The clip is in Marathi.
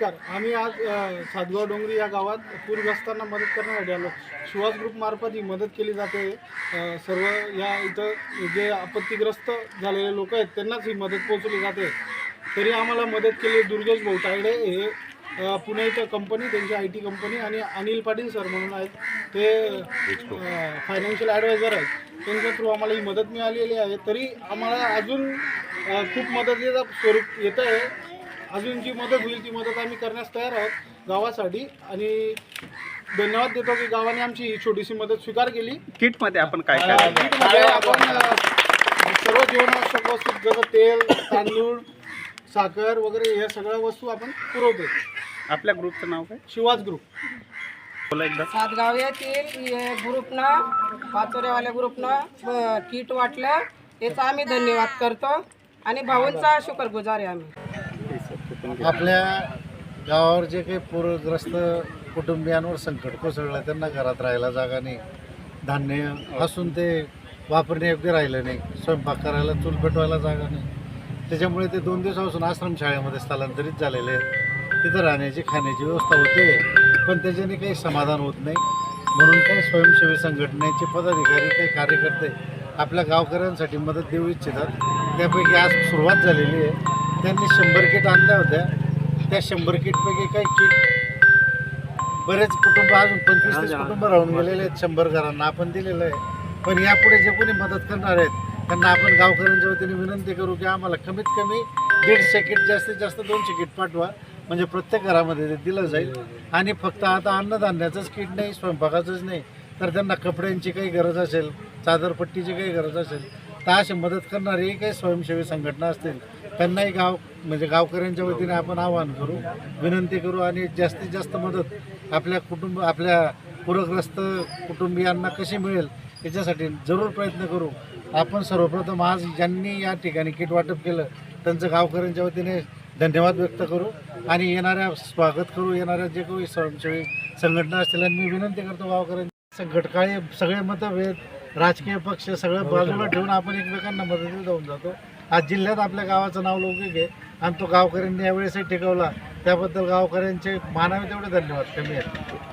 नमस्कार. आम्ही आज सातगाव डोंगरी या गावात पूरग्रस्तांना मदत करण्यासाठी आलो. सुहास ग्रुपमार्फत ही मदत केली जाते. सर्व या इथं जे आपत्तीग्रस्त झालेले लोक आहेत त्यांनाच ही मदत पोहोचवली जाते. तरी आम्हाला मदत केली दुर्गेश भाऊ तायडे. हे पुणे इथं कंपनी त्यांची आय टी कंपनी आणि अनिल पाटील सर म्हणून आहेत. ते फायनान्शियल ॲडवायझर आहेत. त्यांच्या थ्रू आम्हाला ही मदत मिळालेली आहे. तरी आम्हाला अजून खूप मदतीचं स्वरूप येतं आहे अजून जी मदत होईल ती मदत आम्ही करण्यास तयार आहोत गावासाठी. आणि धन्यवाद देतो की गावाने आमची ही छोटीशी मदत स्वीकार केली. किटमध्ये आपण काय काय अ, किटमध्ये आपण अ, सर्व जीवनावश्यक वस्तू जसं तेल तांदूळ साखर वगैरे या सगळ्या वस्तू आपण पुरवतो. आपल्या ग्रुपचं नाव काय? शिवाज ग्रुप. बोला एकदा. सातगाव येथील हे ग्रुपनं पाचोऱ्यावाल्या ग्रुपनं ब- किट वाटलं याचा आम्ही धन्यवाद करतो. आणि भाऊंचा शुक्रगुजार आहे आम्ही. आपल्या गावावर जे काही पूरग्रस्त कुटुंबियांवर संकट कोसळलं त्यांना घरात राहायला जागा नाही. धान्य असून ते वापरण्यायोग्य राहिलं नाही. स्वयंपाक करायला चूल पेटवायला जागा नाही. त्याच्यामुळे ते दोन दिवसापासून आश्रमशाळेमध्ये स्थलांतरित झालेले आहेत. तिथं राहण्याची खाण्याची व्यवस्था होते पण त्याच्याने काही समाधान होत नाही. म्हणून काही स्वयंसेवी संघटनेचे पदाधिकारी काही कार्यकर्ते आपल्या गावकऱ्यांसाठी मदत देऊ इच्छितात. त्यापैकी आज सुरुवात झालेली आहे. त्यांनी शंभर किट आणल्या होत्या. त्या शंभर किटपैकी काही किट बरेच कुटुंब अजून पंचवीस तीस कुटुंब राहून गेलेले आहेत. शंभर घरांना आपण दिलेलं आहे. पण यापुढे जे कोणी मदत करणार आहेत त्यांना आपण गावकऱ्यांच्या वतीने विनंती करू की आम्हाला कमीत कमी दीडशे किट जास्तीत जास्त दोनशे किट पाठवा. म्हणजे प्रत्येक घरामध्ये ते दिलं जाईल. आणि फक्त आता अन्नधान्याचंच किट नाही स्वयंपाकाचंच नाही. तर त्यांना कपड्यांची काही गरज असेल चादरपट्टीची काही गरज असेल तर अशी मदत करणारी काही स्वयंसेवी संघटना असतील त्यांनाही गाव म्हणजे गावकऱ्यांच्या वतीने आपण आवाहन करू विनंती करू आणि जास्तीत जास्त मदत आपल्या कुटुंब आपल्या पूरग्रस्त कुटुंबियांना कशी मिळेल याच्यासाठी जरूर प्रयत्न करू. आपण सर्वप्रथम आज ज्यांनी या ठिकाणी किट वाटप केलं त्यांचं गावकऱ्यांच्या वतीने धन्यवाद व्यक्त करू आणि येणाऱ्या स्वागत करू येणाऱ्या जे काही स्वयंसेवी संघटना असतील आणि मी विनंती करतो गावकऱ्यांच्या घटकाळी सगळे मतभेद राजकीय पक्ष सगळं बाजूला ठेवून आपण एकमेकांना मदतीला जाऊन जातो. आज जिल्ह्यात आपल्या गावाचं नाव लौकिक आहे आणि तो गावकऱ्यांनी यावेळेसही टिकवला. त्याबद्दल गावकऱ्यांचे मानावे तेवढे धन्यवाद. कमी आहेत